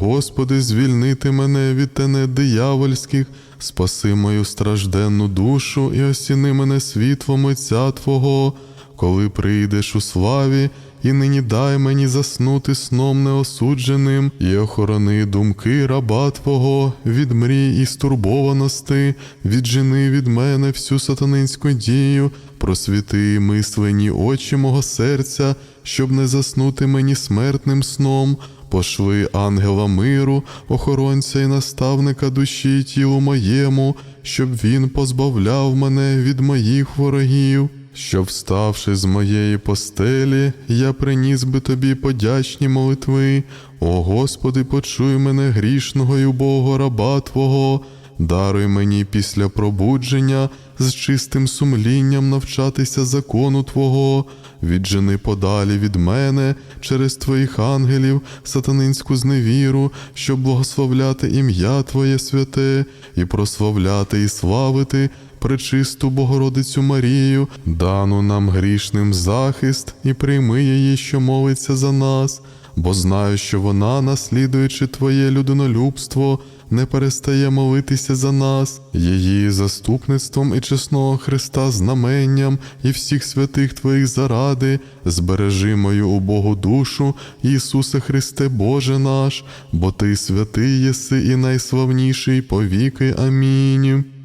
Господи, звільнити мене від тенет диявольських, спаси мою стражденну душу і осіни мене світлом Отця Твого, коли прийдеш у славі, і нині дай мені заснути сном неосудженим, і охорони думки раба Твого від мрій і стурбованости, віджени від мене всю сатанинську дію, просвіти мислені очі мого серця, щоб не заснути мені смертним сном. Пошли ангела миру, охоронця і наставника душі й тілу моєму, щоб він позбавляв мене від моїх ворогів, щоб, вставши з моєї постелі, я приніс би тобі подячні молитви. О Господи, почуй мене грішного й убого раба Твого. Даруй мені після пробудження з чистим сумлінням навчатися закону Твого, віджени подалі від мене через Твоїх ангелів сатанинську зневіру, щоб благословляти ім'я Твоє святе, і прославляти і славити пречисту Богородицю Марію, дану нам грішним захист, і прийми її, що молиться за нас, бо знаю, що вона, наслідуючи Твоє людинолюбство, не перестає молитися за нас, її заступництвом і чесного Христа знаменням і всіх святих Твоїх заради, збережи мою убогу душу, Ісусе Христе Боже наш, бо Ти святий єси і найславніший повіки. Амінь.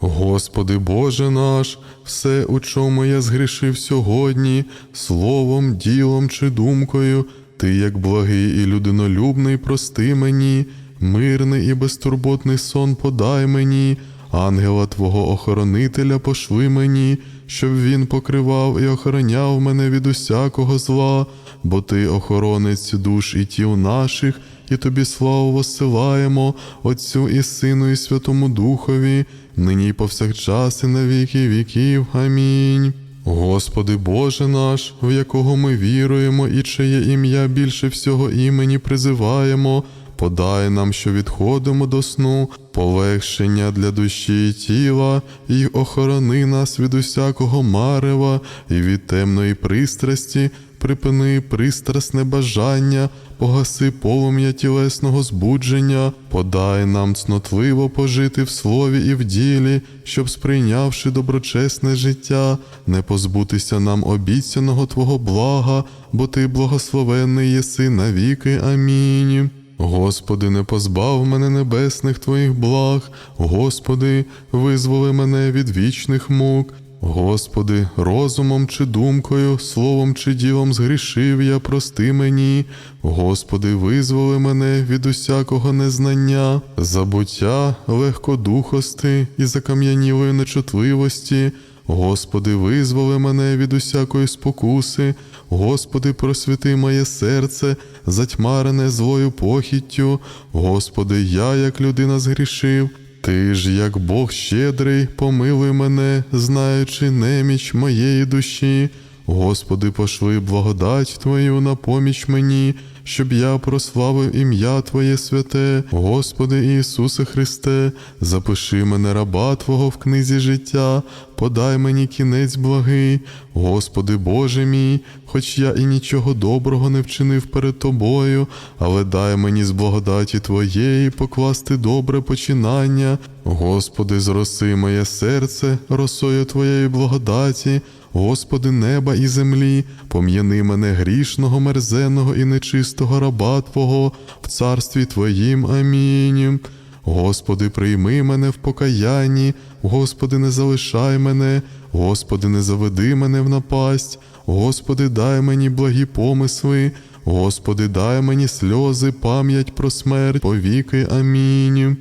Господи Боже наш, все, у чому я згрішив сьогодні, словом, ділом чи думкою, Ти, як благий і людинолюбний, прости мені, мирний і безтурботний сон подай мені, ангела Твого охоронителя пошли мені, щоб він покривав і охороняв мене від усякого зла, бо Ти охоронець душ і тіл наших, і тобі славу воссилаємо, Отцю і Сину, і Святому Духові, нині й повсякчас і на віки віків. Амінь. Господи Боже наш, в якого ми віруємо, і чиє ім'я більше всього імені призиваємо, подай нам, що відходимо до сну, полегшення для душі і тіла, і охорони нас від усякого марева і від темної пристрасті, припини пристрасне бажання, погаси полум'я тілесного збудження, подай нам цнотливо пожити в слові і в ділі, щоб, сприйнявши доброчесне життя, не позбутися нам обіцяного Твого блага, бо Ти благословенний єси навіки. Амінь. Господи, не позбав мене небесних Твоїх благ, Господи, визволи мене від вічних мук. Господи, розумом чи думкою, словом чи ділом згрішив я, прости мені. Господи, визволи мене від усякого незнання, забуття, легкодухости і закам'янілої нечутливості. Господи, визволи мене від усякої спокуси, Господи, просвіти моє серце, затьмарене злою похіттю. Господи, я, як людина, згрішив. Ти ж, як Бог щедрий, помилуй мене, знаючи неміч моєї душі. Господи, пошли благодать Твою на поміч мені, щоб я прославив ім'я Твоє святе, Господи Ісусе Христе, запиши мене раба Твого в книзі життя, подай мені кінець благий, Господи Боже мій, хоч я і нічого доброго не вчинив перед Тобою, але дай мені з благодаті Твоєї покласти добре починання. Господи, зроси моє серце, росою Твоєї благодаті. Господи неба і землі, пом'яни мене грішного, мерзенного і нечистого раба Твого в царстві Твоїм. Амінь. Господи, прийми мене в покаянні, Господи, не залишай мене, Господи, не заведи мене в напасть, Господи, дай мені благі помисли, Господи, дай мені сльози, пам'ять про смерть, повіки. Амінь.